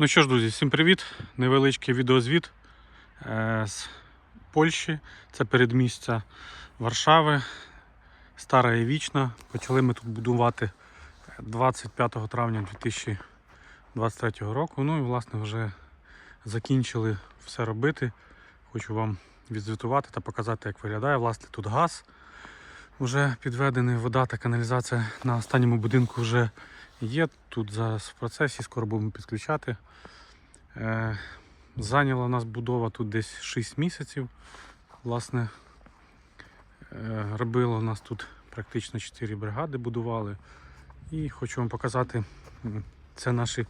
Ну що ж, друзі, всім привіт! Невеличкий відеозвіт е, з Польщі. Це передмістя Варшави. Стара і вічна. Почали ми тут будувати 25 травня 2023 року. Ну і власне вже закінчили все робити. Хочу вам відзвітувати та показати, як виглядає. Власне, тут газ вже підведений, вода та каналізація на останньому будинку вже є. Тут зараз в процесі, скоро будемо підключати. Е, Зайняла нас будова тут десь 6 місяців. Власне, е, робило нас тут практично 4 бригади будували. І хочу вам показати, це наші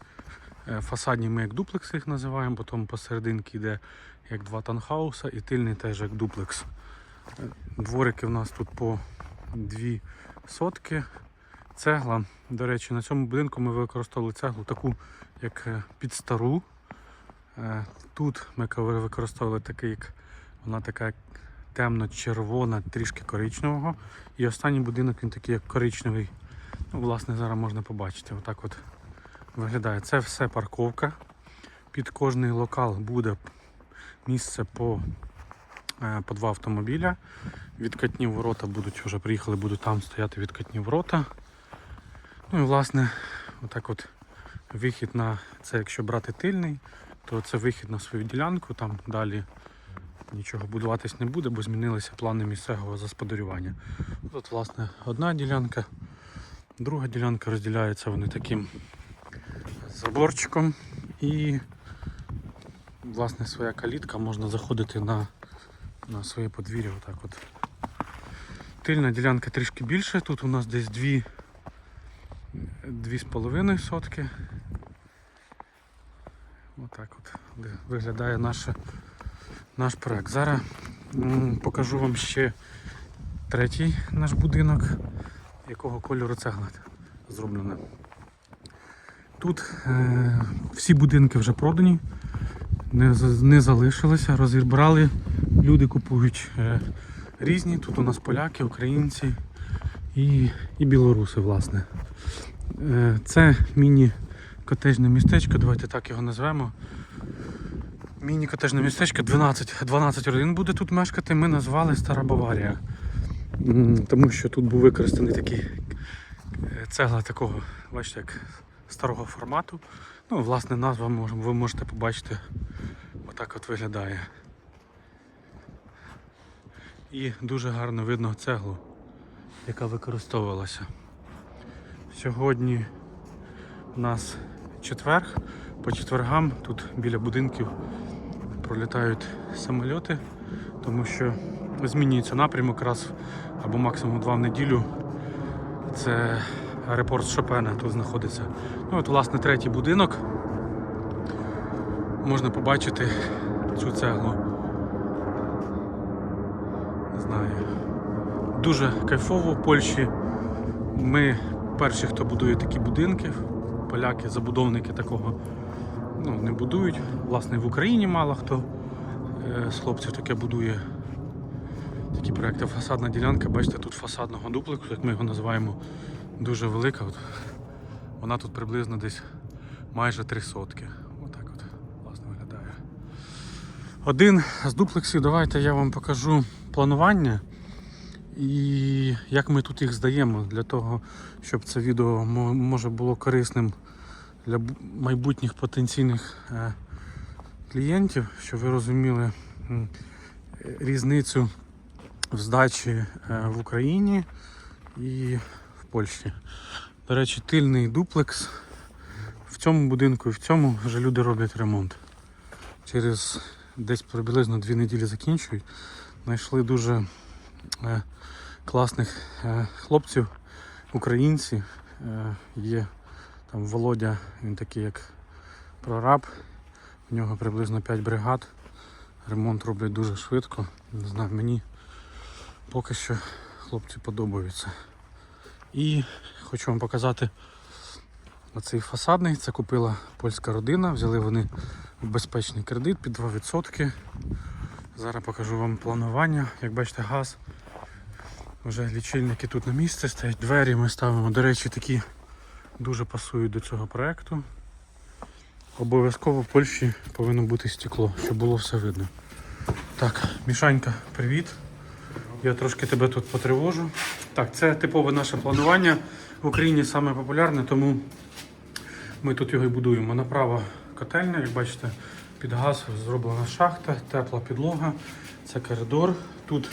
е, фасадні, ми як дуплекс їх називаємо, потім посерединки йде як два танхауса і тильний теж як дуплекс. Дворики в нас тут по дві сотки. Цегла. До речі, на цьому будинку ми використовували цеглу таку, як е, під стару. Е, Тут ми використовували такий, як вона така темно-червона, трішки коричневого. І останній будинок він такий, як коричневий. Ну, власне, зараз можна побачити. Отак от виглядає. Це все парковка. Під кожний локал буде місце по, е, по два автомобіля. Відкатні ворота будуть, вже приїхали, будуть там стояти відкатні ворота. Ну і власне, отак от вихід на це, якщо брати тильний, то це вихід на свою ділянку, там далі нічого будуватись не буде, бо змінилися плани місцевого господарювання. Тут, власне, одна ділянка, друга ділянка розділяється вони таким заборчиком і власне своя калітка можна заходити на, на своє подвір'я. Отак от. Тильна ділянка трішки більше, тут у нас десь дві Дві з половиною сотки. Отак от виглядає наша, наш проект. Зараз покажу вам ще третій наш будинок, якого кольору цегла зроблена. Тут е, всі будинки вже продані, не, не залишилися, розібрали. Люди купують е, різні. Тут у нас поляки, українці і, і білоруси, власне. Е, Це міні-котежне містечко, давайте так його назвемо. Міні-котежне містечко, 12, 12 родин буде тут мешкати. Ми назвали Стара Баварія. Тому що тут був використаний такий е, цегла такого, бачите, як старого формату. Ну, власне, назва ви можете побачити. Отак от виглядає. І дуже гарно видно цеглу, яка використовувалася. Сьогодні у нас четверг. По четвергам тут біля будинків пролітають самольоти, тому що змінюється напрямок раз або максимум два в неділю. Це аеропорт Шопена тут знаходиться. Ну от, власне, третій будинок. Можна побачити цю цеглу. Не знаю. Дуже кайфово в Польщі. Ми перші, хто будує такі будинки. Поляки, забудовники такого ну, не будують. Власне, в Україні мало хто е, з хлопців таке будує. Такі проекти. Фасадна ділянка, бачите, тут фасадного дуплексу, як ми його називаємо, дуже велика. От, вона тут приблизно десь майже три сотки. Отак от, власне, виглядає. Один з дуплексів, давайте я вам покажу планування. І як ми тут їх здаємо для того, щоб це відео може було корисним для майбутніх потенційних е, клієнтів, щоб ви розуміли різницю в здачі е, в Україні і в Польщі. До речі, тильний дуплекс в цьому будинку і в цьому вже люди роблять ремонт. Через десь приблизно дві неділі закінчують. Знайшли дуже класних е, хлопців, українці. Е, є там Володя, він такий як прораб. У нього приблизно 5 бригад. Ремонт роблять дуже швидко. Не знаю, мені поки що хлопці подобаються. І хочу вам показати оцей фасадний. Це купила польська родина. Взяли вони в безпечний кредит під 2%. Зараз покажу вам планування. Як бачите, газ. Вже лічильники тут на місці стоять. Двері ми ставимо. До речі, такі дуже пасують до цього проекту. Обов'язково в Польщі повинно бути стекло, щоб було все видно. Так, Мішанька, привіт. Я трошки тебе тут потривожу. Так, це типове наше планування. В Україні саме тому ми тут його і будуємо. Направо котельня, як бачите, під газ зроблена шахта, тепла підлога, це коридор. Тут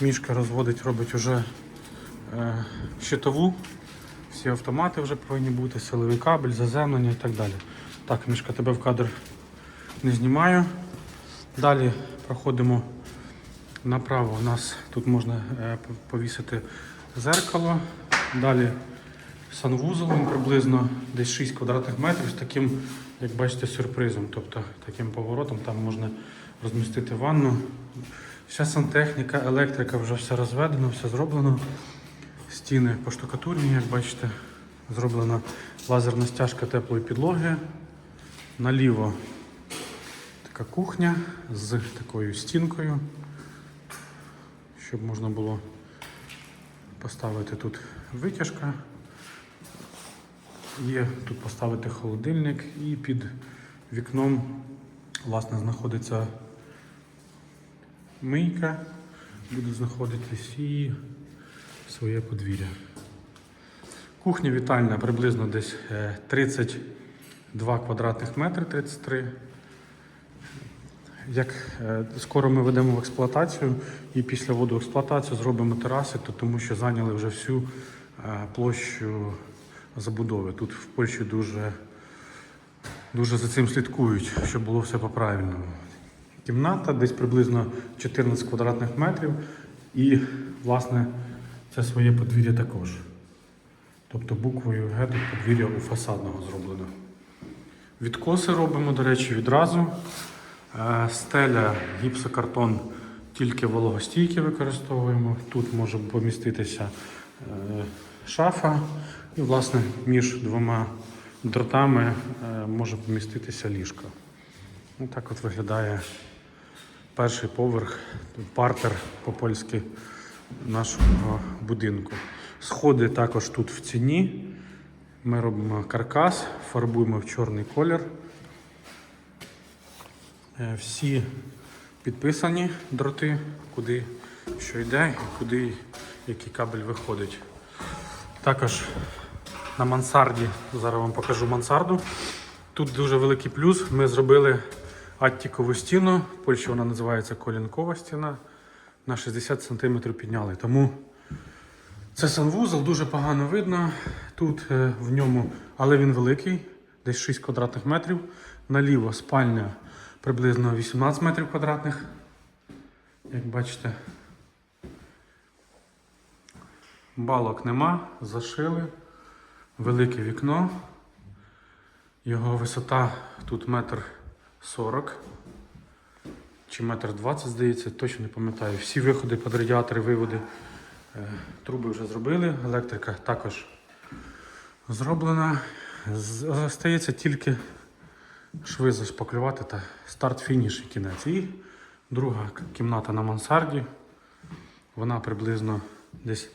мішка розводить, робить вже е, щитову. Всі автомати вже повинні бути, силовий кабель, заземлення і так далі. Так, мішка, тебе в кадр не знімаю. Далі проходимо направо. У нас тут можна е, повісити зеркало. Далі санвузол, він приблизно десь 6 квадратних метрів з таким, як бачите, сюрпризом. Тобто таким поворотом там можна розмістити ванну. Вся сантехніка, електрика вже все розведено, все зроблено. Стіни поштукатурні, як бачите, зроблена лазерна стяжка теплої підлоги. Наліво така кухня з такою стінкою, щоб можна було поставити тут витяжка. Є тут поставити холодильник і під вікном власне знаходиться мийка, буде знаходитись і своє подвір'я. Кухня вітальня приблизно десь е, 32 квадратних метри, 33. Як е, скоро ми ведемо в експлуатацію і після вводу експлуатацію зробимо тераси, то тому що зайняли вже всю е, площу забудови. Тут в Польщі дуже, дуже за цим слідкують, щоб було все по-правильному. Кімната десь приблизно 14 квадратних метрів і, власне, це своє подвір'я також. Тобто буквою Г тут подвір'я у фасадного зроблено. Відкоси робимо, до речі, відразу. Е, Стеля, гіпсокартон тільки вологостійки використовуємо. Тут може поміститися е, шафа, і, власне, між двома дротами е, може поміститися ліжко. Ну, так от виглядає перший поверх, партер по-польськи нашого будинку. Сходи також тут в ціні. Ми робимо каркас, фарбуємо в чорний колір. Е, Всі підписані дроти, куди що йде і куди який кабель виходить. Також на мансарді, зараз вам покажу мансарду. Тут дуже великий плюс. Ми зробили аттікову стіну, в Польщі вона називається колінкова стіна. На 60 см підняли. Тому це санвузол, дуже погано видно. Тут е, в ньому, але він великий, десь 6 квадратних метрів. Наліво спальня приблизно 18 метрів квадратних. Як бачите, балок нема, зашили. Велике вікно. Його висота тут метр сорок чи метр двадцять, здається, точно не пам'ятаю. Всі виходи під радіатори, виводи, е, труби вже зробили, електрика також зроблена. Залишається тільки шви зашпаклювати та старт-фініш і кінець. І друга кімната на мансарді. Вона приблизно десь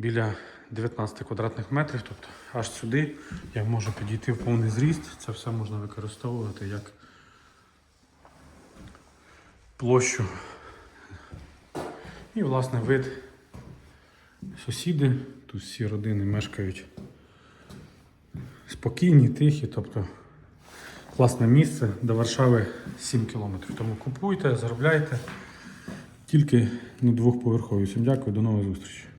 біля 19 квадратних метрів, тобто аж сюди я можу підійти в повний зріст. Це все можна використовувати як площу. І, власне, вид сусіди. Тут всі родини мешкають спокійні, тихі, тобто класне місце до Варшави 7 кілометрів. Тому купуйте, заробляйте. Тільки на двохповерхові. Всім дякую, до нової зустрічі.